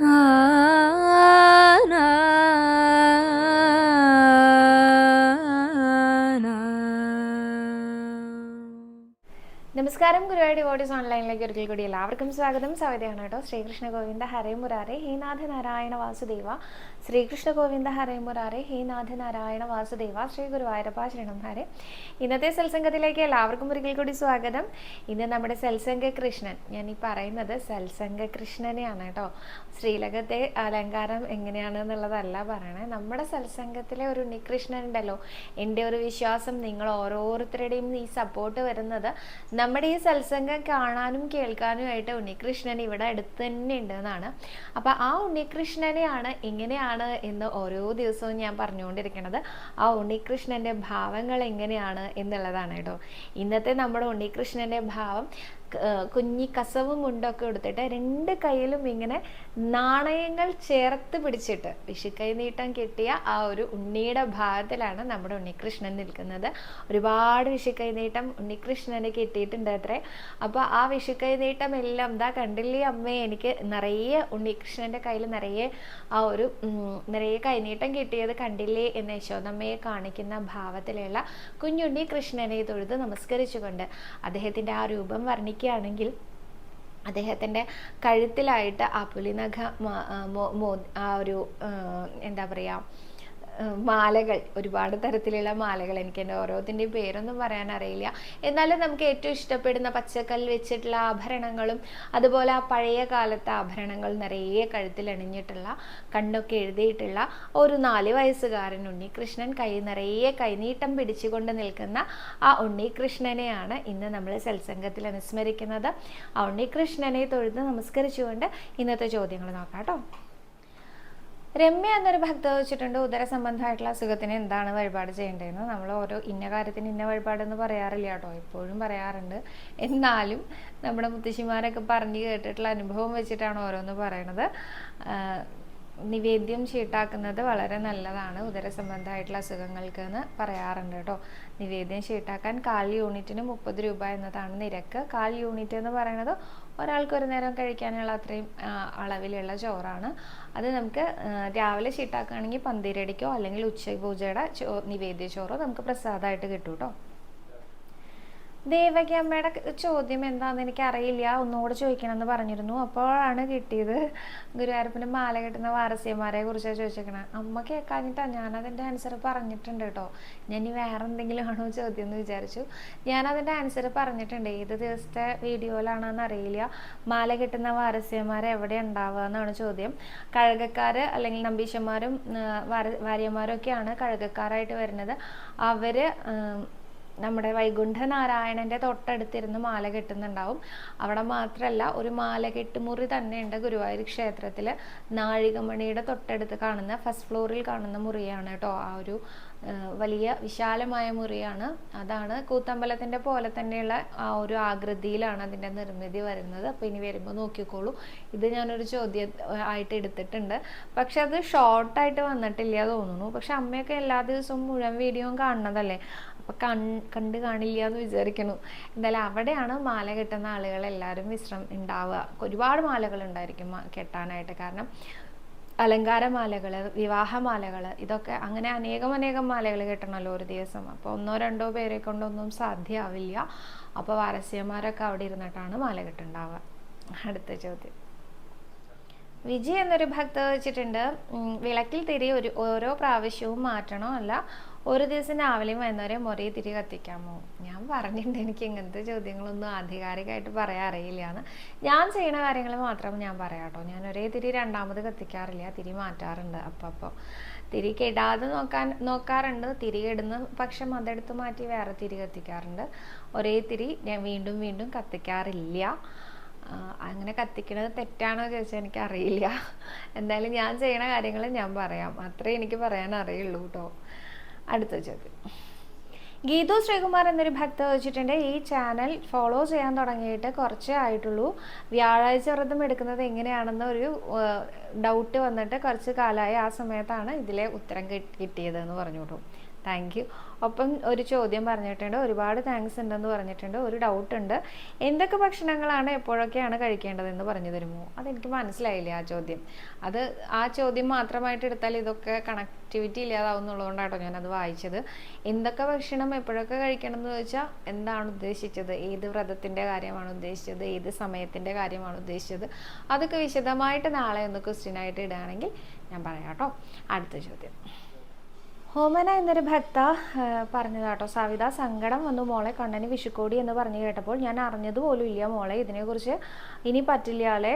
啊。നമസ്കാരം. Guruvayur devotees ഓൺലൈനിലേക്ക് ഒരിക്കൽ കൂടി എല്ലാവർക്കും സ്വാഗതം. സവിതയാണ് കേട്ടോ. ശ്രീകൃഷ്ണ ഗോവിന്ദ ഹരേ മുരാരെ നാരായണ വാസുദേവ. ശ്രീകൃഷ്ണ ഗോവിന്ദ ഹരേ മുരാരെ നാരായണ വാസുദേവ. ശ്രീ ഗുരുവായൂരപ്പ ശരണം ഹരെ. ഇന്നത്തെ സത്സംഗത്തിലേക്ക് എല്ലാവർക്കും ഒരിക്കൽ കൂടി സ്വാഗതം. ഇന്ന് നമ്മുടെ സത്സംഗ കൃഷ്ണൻ. ഞാൻ ഈ പറയുന്നത് സത്സംഗ കൃഷ്ണനെയാണ് കേട്ടോ. ശ്രീലകത്തെ അലങ്കാരം എങ്ങനെയാണ് എന്നുള്ളതല്ല പറയണേ. നമ്മുടെ സത്സംഗത്തിലെ ഒരു ഉണ്ണികൃഷ്ണൻ ഉണ്ടല്ലോ എന്റെ ഒരു വിശ്വാസം നിങ്ങൾ ഓരോരുത്തരുടെയും ഈ സപ്പോർട്ട് വരുന്നത് നമ്മുടെ ഈ സത്സംഗം കാണാനും കേൾക്കാനുമായിട്ട് ഉണ്ണികൃഷ്ണൻ ഇവിടെ അടുത്ത് തന്നെ ഉണ്ടെന്നാണ്. എന്നാണ് അപ്പം ആ ഉണ്ണികൃഷ്ണനെയാണ് എങ്ങനെയാണ് എന്ന് ഓരോ ദിവസവും ഞാൻ പറഞ്ഞുകൊണ്ടിരിക്കുന്നത്. ആ ഉണ്ണികൃഷ്ണന്റെ ഭാവങ്ങൾ എങ്ങനെയാണ് എന്നുള്ളതാണ് കേട്ടോ. ഇന്നത്തെ നമ്മുടെ ഉണ്ണികൃഷ്ണന്റെ ഭാവം കുഞ്ഞി കസവും മുണ്ടൊക്കെ എടുത്തിട്ട് രണ്ട് കയ്യിലും ഇങ്ങനെ നാണയങ്ങൾ ചേർത്ത് പിടിച്ചിട്ട് വിഷുക്കൈ നീട്ടം കിട്ടിയ ആ ഒരു ഉണ്ണിയുടെ ഭാഗത്തിലാണ് നമ്മുടെ ഉണ്ണികൃഷ്ണൻ നിൽക്കുന്നത്. ഒരുപാട് വിഷുക്കൈ നീട്ടം ഉണ്ണികൃഷ്ണന് കിട്ടിയിട്ടുണ്ട് അത്രേ. അപ്പോൾ ആ വിഷുക്കൈ നീട്ടം എല്ലാം എന്താ കണ്ടില്ലേ അമ്മേ എനിക്ക് നിറയെ ഉണ്ണികൃഷ്ണന്റെ കയ്യിൽ നിറയെ ആ ഒരു നിറയെ കൈനീട്ടം കിട്ടിയത് കണ്ടില്ലേ എന്ന് യശോദമ്മയെ കാണിക്കുന്ന ഭാവത്തിലുള്ള കുഞ്ഞുണ്ണി കൃഷ്ണനെ തൊഴുത് നമസ്കരിച്ചുകൊണ്ട് അദ്ദേഹത്തിന്റെ ആ രൂപം വർണിക്കുകയാണെങ്കിൽ അദ്ദേഹത്തിന്റെ കഴുത്തിലായിട്ട് ആ പുലിനഖ ആ മോ- ആ ഒരു എന്താ പറയുക മാലകൾ ഒരുപാട് തരത്തിലുള്ള മാലകൾ എനിക്ക് എന്റെ ഓരോത്തിന്റെയും പേരൊന്നും പറയാൻ അറിയില്ല. എന്നാലും നമുക്ക് ഏറ്റവും ഇഷ്ടപ്പെടുന്ന പച്ചക്കല്ല് വെച്ചിട്ടുള്ള ആഭരണങ്ങളും അതുപോലെ ആ പഴയ കാലത്തെ ആഭരണങ്ങൾ നിറയെ കഴുത്തിൽ അണിഞ്ഞിട്ടുള്ള കണ്ണൊക്കെ എഴുതിയിട്ടുള്ള ഒരു നാല് വയസ്സുകാരൻ ഉണ്ണികൃഷ്ണൻ കൈ നിറയെ കൈനീട്ടം പിടിച്ചുകൊണ്ട് നിൽക്കുന്ന ആ ഉണ്ണികൃഷ്ണനെയാണ് ഇന്ന് നമ്മൾ സത്സംഗത്തിൽ അനുസ്മരിക്കുന്നത്. ആ ഉണ്ണികൃഷ്ണനെ തൊഴുത് നമസ്കരിച്ചുകൊണ്ട് ഇന്നത്തെ ചോദ്യങ്ങൾ നോക്കാം കേട്ടോ. രമ്യ എന്നൊരു ഭക്ത വെച്ചിട്ടുണ്ട് ഉദര സംബന്ധമായിട്ടുള്ള അസുഖത്തിന് എന്താണ് വഴിപാട് ചെയ്യേണ്ടതെന്ന്? നമ്മൾ ഓരോ ഇന്ന കാര്യത്തിന് ഇന്ന വഴിപാടെന്ന് പറയാറില്ല കേട്ടോ എപ്പോഴും പറയാറുണ്ട്. എന്നാലും നമ്മുടെ മുത്തശ്ശിമാരൊക്കെ പറഞ്ഞു കേട്ടിട്ടുള്ള അനുഭവം വെച്ചിട്ടാണ് ഓരോന്ന് പറയണത്. നിവേദ്യം ഷീട്ടാക്കുന്നത് വളരെ നല്ലതാണ് ഉദര സംബന്ധമായിട്ടുള്ള അസുഖങ്ങൾക്ക് എന്ന് പറയാറുണ്ട് കേട്ടോ. നിവേദ്യം ഷീട്ടാക്കാൻ കാൽ യൂണിറ്റിന് മുപ്പത് രൂപ എന്നതാണ് നിരക്ക്. കാൽ യൂണിറ്റ് എന്ന് പറയുന്നത് ഒരാൾക്ക് ഒരു നേരം കഴിക്കാനുള്ള അത്രയും അളവിലുള്ള ചോറാണ്. അത് നമുക്ക് രാവിലെ ഷീട്ടാക്കുകയാണെങ്കിൽ പന്തിരടിക്കോ അല്ലെങ്കിൽ ഉച്ചപൂജയുടെ ചോ നിവേദ്യ ചോറോ നമുക്ക് പ്രസാദമായിട്ട് കിട്ടും കേട്ടോ ദേവകി അമ്മയുടെ ചോദ്യം എന്താണെന്ന് എനിക്ക് അറിയില്ല ഒന്നുകൂടെ ചോദിക്കണമെന്ന് പറഞ്ഞിരുന്നു. അപ്പോഴാണ് കിട്ടിയത്. ഗുരുവായൂരപ്പന്റെ മാല കെട്ടുന്ന വാരസ്യന്മാരെ കുറിച്ചാണ് ചോദിച്ചേക്കണത് അമ്മ കേൾക്കാഞ്ഞിട്ടാ ഞാനതിന്റെ ആൻസർ പറഞ്ഞിട്ടുണ്ട് കേട്ടോ. ഞാൻ ഇനി വേറെ എന്തെങ്കിലും ആണോ ചോദ്യം എന്ന് വിചാരിച്ചു. ഞാനതിന്റെ ആൻസർ പറഞ്ഞിട്ടുണ്ട്. ഏത് ദിവസത്തെ വീഡിയോയിലാണെന്ന് അറിയില്ല. മാല കെട്ടുന്ന വാരസ്യന്മാർ എവിടെ ഉണ്ടാവുക എന്നാണ് ചോദ്യം. കഴുകക്കാർ അല്ലെങ്കിൽ നമ്പീശന്മാരും വാര വാര്യന്മാരും ഒക്കെയാണ് കഴുകക്കാരായിട്ട് വരുന്നത്. അവർ നമ്മുടെ വൈകുണ്ഠ നാരായണന്റെ തൊട്ടടുത്തിരുന്ന് മാല കെട്ടുന്നുണ്ടാവും. അവിടെ മാത്രമല്ല ഒരു മാല കെട്ടുമുറി തന്നെയുണ്ട് ഗുരുവായൂർ ക്ഷേത്രത്തിൽ നാഴികമണിയുടെ തൊട്ടടുത്ത് കാണുന്ന ഫസ്റ്റ് ഫ്ലോറിൽ കാണുന്ന മുറിയാണ് കേട്ടോ. ആ ഒരു വലിയ വിശാലമായ മുറിയാണ്. അതാണ് കൂത്തമ്പലത്തിന്റെ പോലെ തന്നെയുള്ള ആ ഒരു ആകൃതിയിലാണ് അതിന്റെ നിർമ്മിതി വരുന്നത്. അപ്പോൾ ഇനി വരുമ്പോൾ നോക്കിക്കോളൂ. ഇത് ഞാനൊരു ചോദ്യം ആയിട്ട് എടുത്തിട്ടുണ്ട്. പക്ഷെ അത് ഷോർട്ടായിട്ട് വന്നിട്ടില്ല തോന്നുന്നു. പക്ഷെ അമ്മയൊക്കെ എല്ലാ ദിവസവും മുഴുവൻ വീഡിയോയും കാണുന്നതല്ലേ? അപ്പോൾ കൺ കണ്ട് കാണില്ല എന്ന് വിചാരിക്കുന്നു എന്തായാലും അവിടെയാണ് മാല കെട്ടുന്ന ആളുകൾ എല്ലാവരും വിശ്രം ഉണ്ടാവുക. ഒരുപാട് മാലകൾ ഉണ്ടായിരിക്കും കെട്ടാനായിട്ട്. കാരണം അലങ്കാരമാലകൾ വിവാഹമാലകൾ ഇതൊക്കെ അങ്ങനെ അനേകം അനേകം മാലകൾ കെട്ടണമല്ലോ ഒരു ദിവസം. അപ്പോൾ ഒന്നോ രണ്ടോ പേരെ കൊണ്ടൊന്നും സാധ്യമാവില്ല അപ്പോൾ വാരസ്യന്മാരൊക്കെ അവിടെ ഇരുന്നിട്ടാണ് മാല കെട്ടുണ്ടാവുക. അടുത്ത ചോദ്യം. വിജി എന്നൊരു ഭക്ത വെച്ചിട്ടുണ്ട് വിളക്കിൽ തിരി ഒരു ഓരോ പ്രാവശ്യവും മാറ്റണോ? അല്ല ഒരു ദിവസം രാവിലെയും വൈകുന്നേരം ഒരേ തിരി കത്തിക്കാമോ ഞാൻ പറഞ്ഞിട്ടുണ്ട് എനിക്ക് ഇങ്ങനത്തെ ചോദ്യങ്ങളൊന്നും ആധികാരികമായിട്ട് പറയാൻ അറിയില്ല എന്ന് ഞാൻ ചെയ്യുന്ന കാര്യങ്ങൾ മാത്രം ഞാൻ പറയാം കേട്ടോ. ഞാൻ ഒരേ തിരി രണ്ടാമത് കത്തിക്കാറില്ല തിരി മാറ്റാറുണ്ട്. അപ്പം അപ്പോൾ തിരി കെടാതെ നോക്കാൻ നോക്കാറുണ്ട്. തിരി കെടുന്ന പക്ഷം അതെടുത്ത് മാറ്റി വേറെ തിരി കത്തിക്കാറുണ്ട്. ഒരേ തിരി ഞാൻ വീണ്ടും വീണ്ടും കത്തിക്കാറില്ല. അങ്ങനെ കത്തിക്കണത് തെറ്റാണോ ചോദിച്ചാൽ എനിക്ക് അറിയില്ല എന്തായാലും ഞാൻ ചെയ്യണ കാര്യങ്ങൾ ഞാൻ പറയാം. അത്രേ എനിക്ക് പറയാൻ അറിയുള്ളൂ കേട്ടോ. അടുത്ത ചോദ്യം. ഗീതു ശ്രീകുമാർ എന്നൊരു ഭക്ത വെച്ചിട്ടുണ്ട് ഈ ചാനൽ ഫോളോ ചെയ്യാൻ തുടങ്ങിയിട്ട് കുറച്ചേ ആയിട്ടുള്ളൂ. വ്യാഴാഴ്ച വ്രതം എടുക്കുന്നത് എങ്ങനെയാണെന്ന് ഒരു ഡൗട്ട് വന്നിട്ട് കുറച്ച് കാലമായി ആ സമയത്താണ് ഇതിലെ ഉത്തരം കിട്ടി- കിട്ടിയത് എന്ന് താങ്ക് യു ഒപ്പം ഒരു ചോദ്യം പറഞ്ഞിട്ടുണ്ട്. ഒരുപാട് താങ്ക്സ് ഉണ്ടെന്ന് പറഞ്ഞിട്ടുണ്ട്. ഒരു ഡൗട്ട് ഉണ്ട്. എന്തൊക്കെ ഭക്ഷണങ്ങളാണ് എപ്പോഴൊക്കെയാണ് കഴിക്കേണ്ടതെന്ന് പറഞ്ഞു തരുമോ? അതെനിക്ക് മനസ്സിലായില്ല ആ ചോദ്യം. അത് ആ ചോദ്യം മാത്രമായിട്ട് എടുത്താൽ ഇതൊക്കെ കണക്ടിവിറ്റി ഇല്ലാതാവുന്നുള്ളതുകൊണ്ടാട്ടോ ഞാനത് വായിച്ചത്. എന്തൊക്കെ ഭക്ഷണം എപ്പോഴൊക്കെ കഴിക്കണം എന്ന് ചോദിച്ചാൽ എന്താണ് ഉദ്ദേശിച്ചത്? ഏത് വ്രതത്തിന്റെ കാര്യമാണ് ഉദ്ദേശിച്ചത്? ഏത് സമയത്തിന്റെ കാര്യമാണ് ഉദ്ദേശിച്ചത്? അതൊക്കെ വിശദമായിട്ട് നാളെ ഒന്ന് ക്വസ്റ്റ്യൻ ആയിട്ട് ഇടുകയാണെങ്കിൽ ഞാൻ പറയാം കേട്ടോ. അടുത്ത ചോദ്യം. ഹോമന എന്നൊരു ഭക്ത പറഞ്ഞത് കേട്ടോ സവിത സങ്കടം വന്നു മോളെ കണ്ണന് വിഷുക്കോടി എന്ന് പറഞ്ഞു കേട്ടപ്പോൾ ഞാൻ അറിഞ്ഞത് പോലും ഇല്ല മോളെ ഇതിനെക്കുറിച്ച് ഇനി പറ്റില്ല ആളെ.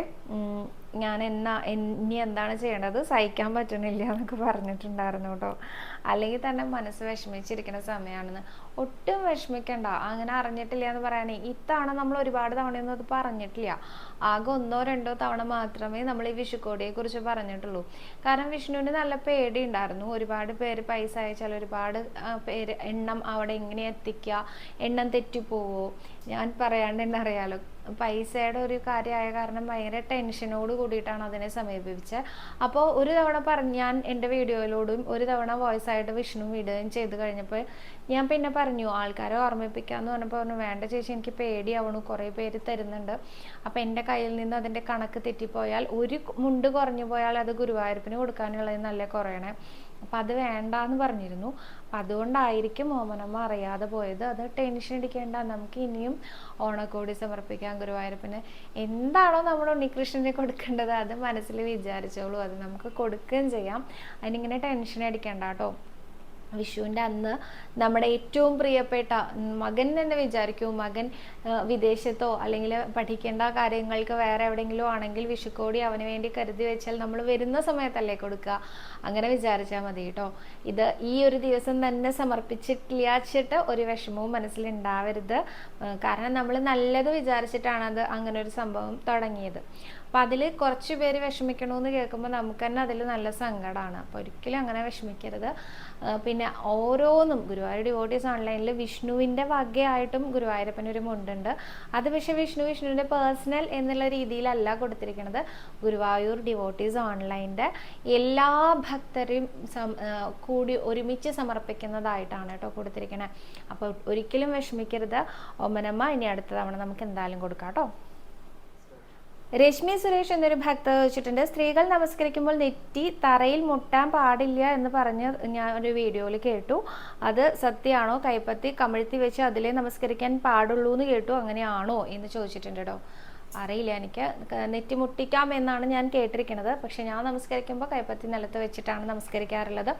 ഞാൻ എന്നാ ഇനി എന്താണ് ചെയ്യേണ്ടത്? സഹിക്കാൻ പറ്റണില്ല എന്നൊക്കെ പറഞ്ഞിട്ടുണ്ടായിരുന്നു കേട്ടോ. അല്ലെങ്കിൽ തന്നെ മനസ്സ് വിഷമിച്ചിരിക്കുന്ന സമയമാണെന്ന്. ഒട്ടും വിഷമിക്കണ്ട. അങ്ങനെ അറിഞ്ഞിട്ടില്ല എന്ന് പറയാനേ. ഇത്തവണ നമ്മൾ ഒരുപാട് തവണയൊന്നും അത് പറഞ്ഞിട്ടില്ല. ആകെ ഒന്നോ രണ്ടോ തവണ മാത്രമേ നമ്മൾ ഈ വിഷുക്കോടിയെ കുറിച്ച് പറഞ്ഞിട്ടുള്ളൂ. കാരണം വിഷ്ണുവിന് നല്ല പേടി ഉണ്ടായിരുന്നു. ഒരുപാട് പേര് പൈസ അയച്ചാൽ ഒരുപാട് പേര് എണ്ണം അവിടെ എങ്ങനെ എത്തിക്കുക. എണ്ണം തെറ്റിപ്പോവോ ഞാൻ പറയാണ്ട് തന്നെ അറിയാലോ. പൈസയുടെ ഒരു കാര്യമായ കാരണം ഭയങ്കര ടെൻഷനോട് കൂടിയിട്ടാണ് അതിനെ സമീപിച്ചത് അപ്പോൾ ഒരു തവണ പറഞ്ഞ് ഞാൻ എന്റെ വീഡിയോയിലൂടെയും ഒരു തവണ വോയിസ് ആയിട്ട് വിഷ്ണു വിടുകയും ചെയ്ത് കഴിഞ്ഞപ്പോൾ ഞാൻ പിന്നെ പറഞ്ഞു ആൾക്കാരെ ഓർമ്മിപ്പിക്കാന്ന് പറഞ്ഞപ്പോൾ പറഞ്ഞു വേണ്ട ചേച്ചി എനിക്ക് പേടിയാവണു കുറേ പേര് തരുന്നുണ്ട്. അപ്പോൾ എന്റെ കയ്യിൽ നിന്ന് അതിന്റെ കണക്ക് തെറ്റിപ്പോയാൽ ഒരു മുണ്ട് കുറഞ്ഞു പോയാൽ അത് ഗുരുവായൂരപ്പിന് കൊടുക്കാനുള്ളത് നല്ല കുറയണേ? അപ്പം അത് വേണ്ടാന്ന് പറഞ്ഞിരുന്നു. അപ്പം അതുകൊണ്ടായിരിക്കും ഓമനമ്മ അറിയാതെ പോയത്. അത് ടെൻഷൻ അടിക്കേണ്ട. നമുക്ക് ഇനിയും ഓണക്കോടി സമർപ്പിക്കാം ഗുരുവായൂരപ്പന്. എന്താണോ നമ്മൾ ഉണ്ണികൃഷ്ണന് കൊടുക്കേണ്ടത് അത് മനസ്സിൽ വിചാരിച്ചോളൂ. അത് നമുക്ക് കൊടുക്കുകയും ചെയ്യാം. അതിനിങ്ങനെ ടെൻഷൻ അടിക്കേണ്ട കേട്ടോ. വിഷുവിന്റെ അന്ന് നമ്മുടെ ഏറ്റവും പ്രിയപ്പെട്ട മകൻ തന്നെ വിചാരിക്കൂ മകൻ വിദേശത്തോ അല്ലെങ്കിൽ പഠിക്കേണ്ട കാര്യങ്ങൾക്ക് വേറെ എവിടെയെങ്കിലും ആണെങ്കിൽ വിഷുക്കോടി അവന് വേണ്ടി കരുതി വെച്ചാൽ നമ്മൾ വരുന്ന സമയത്തല്ലേ കൊടുക്കുക. അങ്ങനെ വിചാരിച്ചാൽ മതി കേട്ടോ. ഇത് ഈ ഒരു ദിവസം തന്നെ സമർപ്പിച്ചിട്ടില്ലാച്ചിട്ട് ഒരു വിഷമവും മനസ്സിലുണ്ടാവരുത് കാരണം നമ്മൾ നല്ലത് വിചാരിച്ചിട്ടാണ് അത് അങ്ങനെ ഒരു സംഭവം തുടങ്ങിയത്. അപ്പം അതിൽ കുറച്ച് പേര് വിഷമിക്കണമെന്ന് കേൾക്കുമ്പോൾ നമുക്ക് തന്നെ അതിൽ നല്ല സങ്കടമാണ് അപ്പോൾ ഒരിക്കലും അങ്ങനെ വിഷമിക്കരുത്. പിന്നെ ഓരോന്നും ഗുരുവായൂർ ഡിവോട്ടീസ് ഓൺലൈനിൽ വിഷ്ണുവിന്റെ വകയായിട്ടും ഗുരുവായൂരപ്പൻ ഒരു മുണ്ടുണ്ട്. അത് പക്ഷേ വിഷ്ണു വിഷ്ണുവിന്റെ പേഴ്സണൽ എന്നുള്ള രീതിയിലല്ല കൊടുത്തിരിക്കുന്നത് ഗുരുവായൂർ ഡിവോട്ടീസ് ഓൺലൈന്റെ എല്ലാ ഭക്തരും കൂടി ഒരുമിച്ച് സമർപ്പിക്കുന്നതായിട്ടാണ് കേട്ടോ കൊടുത്തിരിക്കുന്നത് അപ്പോൾ ഒരിക്കലും വിഷമിക്കരുത്. ഒമനമ്മ ഇനി അടുത്ത തവണ നമുക്ക് എന്തായാലും കൊടുക്കാം കേട്ടോ. രശ്മി സുരേഷ് എന്നൊരു ഭക്ത ചോദിച്ചിട്ടുണ്ട് സ്ത്രീകൾ നമസ്കരിക്കുമ്പോൾ നെറ്റി തറയിൽ മുട്ടാൻ പാടില്ല എന്ന് പറഞ്ഞ് ഞാൻ ഒരു വീഡിയോയിൽ കേട്ടു. അത് സത്യമാണോ? കൈപ്പത്തി കമിഴ്ത്തി വെച്ച് അതിലേ നമസ്കരിക്കാൻ പാടുള്ളൂ എന്ന് കേട്ടു. അങ്ങനെയാണോ? എന്ന് ചോദിച്ചിട്ടുണ്ട് അറിയില്ല എനിക്ക്. നെറ്റി മുട്ടിക്കാം എന്നാണ് ഞാൻ കേട്ടിരിക്കുന്നത്. പക്ഷെ ഞാൻ നമസ്കരിക്കുമ്പോൾ കൈപ്പത്തി നിലത്ത് വെച്ചിട്ടാണ് നമസ്കരിക്കാറുള്ളത്.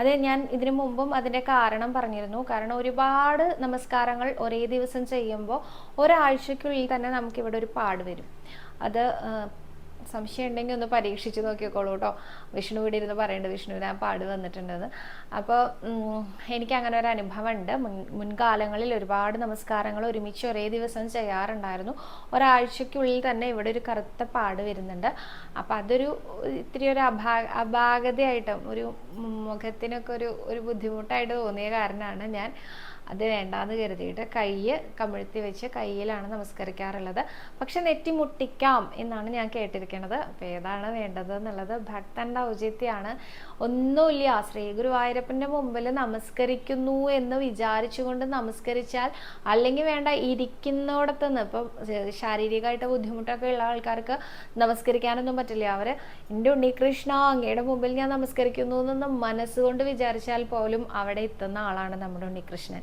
അത് ഞാൻ ഇതിനു മുമ്പും അതിന്റെ കാരണം പറഞ്ഞിരുന്നു. കാരണം ഒരുപാട് നമസ്കാരങ്ങൾ ഒരേ ദിവസം ചെയ്യുമ്പോൾ ഒരാഴ്ചയ്ക്കുള്ളിൽ തന്നെ നമുക്കിവിടെ ഒരു പാട് വരും. അത് സംശയം ഉണ്ടെങ്കിൽ ഒന്ന് പരീക്ഷിച്ച് നോക്കിക്കോളൂ കേട്ടോ വിഷ്ണു ഇവിടെ ഇരുന്ന് പറയേണ്ടത് വിഷ്ണുവിന് ആ പാട് വന്നിട്ടുണ്ടെന്ന്. അപ്പോൾ എനിക്ക് അങ്ങനെ ഒരു അനുഭവമുണ്ട്. മുൻ മുൻകാലങ്ങളിൽ ഒരുപാട് നമസ്കാരങ്ങൾ ഒരുമിച്ച് ഒരേ ദിവസം ചെയ്യാറുണ്ടായിരുന്നു. ഒരാഴ്ചയ്ക്കുള്ളിൽ തന്നെ ഇവിടെ ഒരു കറുത്ത പാട് വരുന്നുണ്ട്. അപ്പം അതൊരു ഇത്തിരി ഒരു അഭാ അപാകതയായിട്ടും ഒരു മുഖത്തിനൊക്കെ ഒരു ഒരു ബുദ്ധിമുട്ടായിട്ട് തോന്നിയ കാരണമാണ് ഞാൻ. അത് വേണ്ടാന്ന് കരുതിയിട്ട് കൈ കമിഴ്ത്തി വെച്ച് കയ്യിലാണ് നമസ്കരിക്കാറുള്ളത്. പക്ഷെ നെറ്റി മുട്ടിക്കാം എന്നാണ് ഞാൻ കേട്ടിരിക്കുന്നത് അപ്പം ഏതാണ് വേണ്ടത് എന്നുള്ളത് ഭക്തന്റെ ഔചിത്യമാണ്. ഒന്നുമില്ല ശ്രീ ഗുരുവായൂരപ്പന്റെ മുമ്പിൽ നമസ്കരിക്കുന്നു എന്ന് വിചാരിച്ചുകൊണ്ട് നമസ്കരിച്ചാൽ അല്ലെങ്കിൽ വേണ്ട ഇരിക്കുന്നിടത്ത് നിന്ന് ഇപ്പം ശാരീരികമായിട്ട് ബുദ്ധിമുട്ടൊക്കെ ഉള്ള ആൾക്കാർക്ക് നമസ്കരിക്കാനൊന്നും പറ്റില്ല. അവർ എന്റെ ഉണ്ണികൃഷ്ണ അങ്ങയുടെ മുമ്പിൽ ഞാൻ നമസ്കരിക്കുന്നു എന്നൊന്ന് മനസ്സുകൊണ്ട് വിചാരിച്ചാൽ പോലും അവിടെ എത്തുന്ന ആളാണ് നമ്മുടെ ഉണ്ണികൃഷ്ണൻ.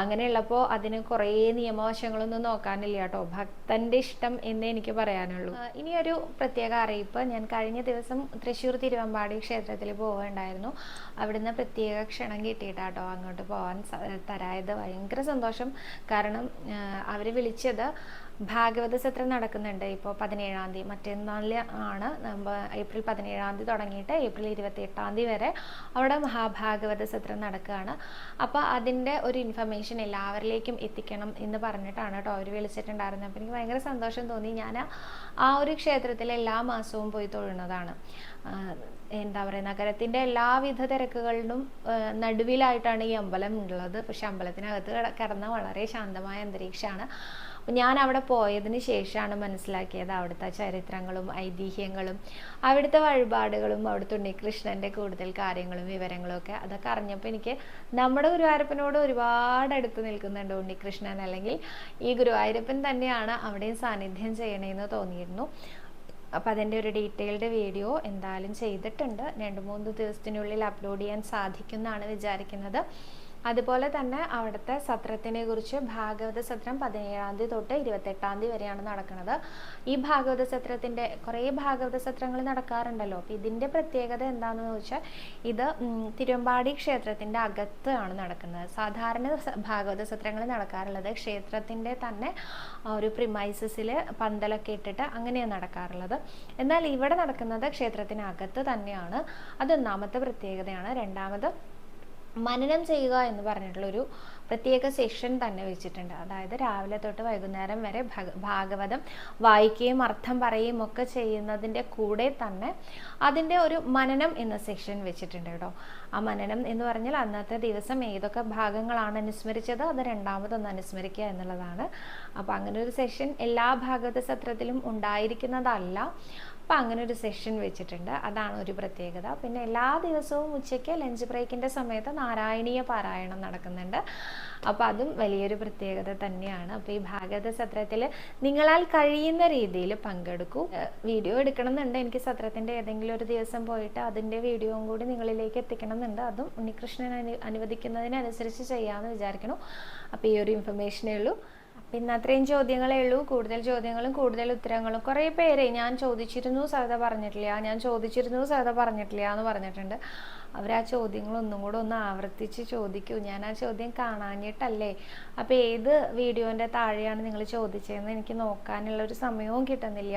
അങ്ങനെയുള്ളപ്പോൾ അതിന് കുറേ നിയമവശങ്ങളൊന്നും നോക്കാനില്ല കേട്ടോ ഭക്തന്റെ ഇഷ്ടം എന്നേ എനിക്ക് പറയാനുള്ളൂ. ഇനി ഇനിയൊരു പ്രത്യേക അറിയിപ്പ്. ഞാൻ കഴിഞ്ഞ ദിവസം തൃശ്ശൂർ തിരുവമ്പാടി ക്ഷേത്രത്തിൽ പോവുകയുണ്ടായിരുന്നു. അവിടുന്ന് പ്രത്യേക ക്ഷണം കിട്ടിയിട്ടാട്ടോ അങ്ങോട്ട് പോവാൻ തരായത്. ഭയങ്കര സന്തോഷം. കാരണം അവർ വിളിച്ചത് ഭാഗവത സത്രം നടക്കുന്നുണ്ട്. ഇപ്പോൾ പതിനേഴാം തീയതി. മറ്റന്നാളിൽ ആണ്. നമ്മൾ ഏപ്രിൽ പതിനേഴാം തീയതി തുടങ്ങിയിട്ട് ഏപ്രിൽ ഇരുപത്തി എട്ടാം തീയതി വരെ അവിടെ മഹാഭാഗവത സത്രം നടക്കുകയാണ്. അപ്പോൾ അതിന്റെ ഒരു ഇൻഫർമേഷൻ എല്ലാവരിലേക്കും എത്തിക്കണം എന്ന് പറഞ്ഞിട്ടാണ് കേട്ടോ അവർ വിളിച്ചിട്ടുണ്ടായിരുന്നത്. അപ്പോൾ എനിക്ക് ഭയങ്കര സന്തോഷം തോന്നി. ഞാൻ ആ ഒരു ക്ഷേത്രത്തിൽ എല്ലാ മാസവും പോയി തൊഴുന്നതാണ്. എന്താ പറയുക നഗരത്തിന്റെ എല്ലാവിധ തിരക്കുകളിലും നടുവിലായിട്ടാണ് ഈ അമ്പലം ഉള്ളത്. പക്ഷെ അമ്പലത്തിനകത്ത് കട- കിടന്ന വളരെ ശാന്തമായ അന്തരീക്ഷമാണ്. ഞാൻ അവിടെ പോയതിന് ശേഷമാണ് മനസ്സിലാക്കിയത് അവിടുത്തെ ചരിത്രങ്ങളും ഐതിഹ്യങ്ങളും അവിടുത്തെ വഴിപാടുകളും അവിടുത്തെ ഉണ്ണികൃഷ്ണന്റെ കൂടുതൽ കാര്യങ്ങളും വിവരങ്ങളും ഒക്കെ. അതൊക്കെ അറിഞ്ഞപ്പോൾ എനിക്ക് നമ്മുടെ ഗുരുവായൂരപ്പനോട് ഒരുപാട് അടുത്ത് നിൽക്കുന്നുണ്ട് ഉണ്ണികൃഷ്ണൻ. അല്ലെങ്കിൽ ഈ ഗുരുവായൂരപ്പൻ തന്നെയാണ് അവിടെയും സാന്നിധ്യം ചെയ്യണേന്ന് തോന്നിയിരുന്നു. അപ്പോൾ അതിന്റെ ഒരു ഡീറ്റെയിൽഡ് വീഡിയോ എന്തായാലും ചെയ്തിട്ടുണ്ട്. രണ്ട് മൂന്ന് ദിവസത്തിനുള്ളിൽ അപ്ലോഡ് ചെയ്യാൻ സാധിക്കുന്നതാണ് വിചാരിക്കുന്നത്. അതുപോലെ തന്നെ അവിടുത്തെ സത്രത്തിനെ കുറിച്ച് ഭാഗവത സത്രം പതിനേഴാം തീയതി തൊട്ട് ഇരുപത്തെട്ടാം തീയതി വരെയാണ് നടക്കുന്നത്. ഈ ഭാഗവത സത്രത്തിന്റെ കുറേ ഭാഗവത സത്രങ്ങൾ നടക്കാറുണ്ടല്ലോ. അപ്പോൾ ഇതിന്റെ പ്രത്യേകത എന്താണെന്ന് വെച്ചാൽ ഇത് തിരുവമ്പാടി ക്ഷേത്രത്തിന്റെ അകത്താണ് നടക്കുന്നത്. സാധാരണ ഭാഗവത സത്രങ്ങൾ നടക്കാറുള്ളത് ക്ഷേത്രത്തിന്റെ തന്നെ ഒരു പ്രിമൈസസിൽ പന്തലൊക്കെ ഇട്ടിട്ട് അങ്ങനെയാണ് നടക്കാറുള്ളത്. എന്നാൽ ഇവിടെ നടക്കുന്നത് ക്ഷേത്രത്തിനകത്ത് തന്നെയാണ്. അതൊന്നാമത്തെ പ്രത്യേകതയാണ്. രണ്ടാമത് മനനം ചെയ്യുക എന്ന് പറഞ്ഞിട്ടുള്ളൊരു പ്രത്യേക സെഷൻ തന്നെ വെച്ചിട്ടുണ്ട്. അതായത് രാവിലെ തൊട്ട് വൈകുന്നേരം വരെ ഭാഗവതം വായിക്കുകയും അർത്ഥം പറയുകയും ഒക്കെ ചെയ്യുന്നതിന്റെ കൂടെ തന്നെ അതിന്റെ ഒരു മനനം എന്ന സെക്ഷൻ വെച്ചിട്ടുണ്ട് കേട്ടോ. ആ മനനം എന്ന് പറഞ്ഞാൽ അന്നത്തെ ദിവസം ഏതൊക്കെ ഭാഗങ്ങളാണ് അനുസ്മരിച്ചത് അത് രണ്ടാമതൊന്ന് അനുസ്മരിക്കുക എന്നുള്ളതാണ്. അപ്പോൾ അങ്ങനെ ഒരു സെഷൻ എല്ലാ ഭാഗവത സത്രത്തിലും ഉണ്ടായിരിക്കുന്നതല്ല. അപ്പം അങ്ങനെ ഒരു സെഷൻ വെച്ചിട്ടുണ്ട്. അതാണ് ഒരു പ്രത്യേകത. പിന്നെ എല്ലാ ദിവസവും ഉച്ചയ്ക്ക് ലഞ്ച് ബ്രേക്കിന്റെ സമയത്ത് നാരായണീയ പാരായണം നടക്കുന്നുണ്ട്. അപ്പോൾ അതും വലിയൊരു പ്രത്യേകത തന്നെയാണ്. അപ്പോൾ ഈ ഭാഗവത സത്രത്തിൽ നിങ്ങളാൽ കഴിയുന്ന രീതിയിൽ പങ്കെടുക്കൂ. വീഡിയോ എടുക്കണം എന്നുണ്ട് എനിക്ക് സത്രത്തിന്റെ ഏതെങ്കിലും ഒരു ദിവസം പോയിട്ട് അതിന്റെ വീഡിയോയും കൂടി നിങ്ങളിലേക്ക് എത്തിക്കണം എന്നുണ്ട് അതും ഉണ്ണികൃഷ്ണൻ അനു അനുവദിക്കുന്നതിനനുസരിച്ച് ചെയ്യാമെന്ന് വിചാരിക്കണം അപ്പോൾ ഈ ഒരു ഇൻഫർമേഷനേ ഉള്ളൂ. അപ്പം ഇന്ന് അത്രയും ചോദ്യങ്ങളേ ഉള്ളൂ. കൂടുതൽ ചോദ്യങ്ങളും കൂടുതൽ ഉത്തരങ്ങളും. കുറേ പേരെ ഞാൻ ചോദിച്ചിരുന്നു സവിത പറഞ്ഞിട്ടില്ല. ഞാൻ ചോദിച്ചിരുന്നു സവിത പറഞ്ഞിട്ടില്ല എന്ന് പറഞ്ഞിട്ടുണ്ട്. അവർ ആ ചോദ്യങ്ങൾ ഒന്നും കൂടെ ഒന്ന് ആവർത്തിച്ച് ചോദിക്കൂ. ഞാൻ ആ ചോദ്യം കാണാഞ്ഞിട്ടല്ലേ. അപ്പോൾ ഏത് വീഡിയോന്റെ താഴെയാണ് നിങ്ങൾ ചോദിച്ചതെന്ന് എനിക്ക് നോക്കാനുള്ള ഒരു സമയവും കിട്ടുന്നില്ല.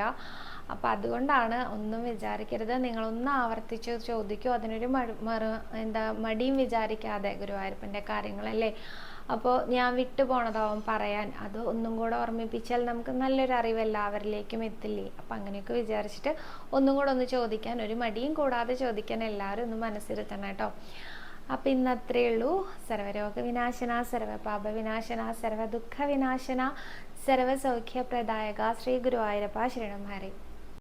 അപ്പം അതുകൊണ്ടാണ് ഒന്നും വിചാരിക്കരുത്. നിങ്ങളൊന്ന് ആവർത്തിച്ച് ചോദിക്കൂ. അതിനൊരു മറു എന്താ മടിയും വിചാരിക്കാതെ ഗുരുവായൂരപ്പന്റെ കാര്യങ്ങളല്ലേ? അപ്പോൾ ഞാൻ വിട്ടു പോണതാവും പറയാൻ. അത് ഒന്നും കൂടെ ഓർമ്മിപ്പിച്ചാൽ നമുക്ക് നല്ലൊരു അറിവ് എല്ലാവരിലേക്കും എത്തില്ലേ? അപ്പം അങ്ങനെയൊക്കെ വിചാരിച്ചിട്ട് ഒന്നും കൂടെ ഒന്ന് ചോദിക്കാൻ ഒരു മടിയും കൂടാതെ ചോദിക്കാൻ എല്ലാവരും ഒന്ന് മനസ്സിരുത്തണം കേട്ടോ. അപ്പം ഇന്ന് അത്രയേ ഉള്ളൂ. സർവരോഗ വിനാശന സർവപാപ വിനാശന സർവ ദുഃഖ വിനാശന സർവസൗഖ്യപ്രദായക ശ്രീ ഗുരുവായൂരപ്പ ശരണം ഹരേ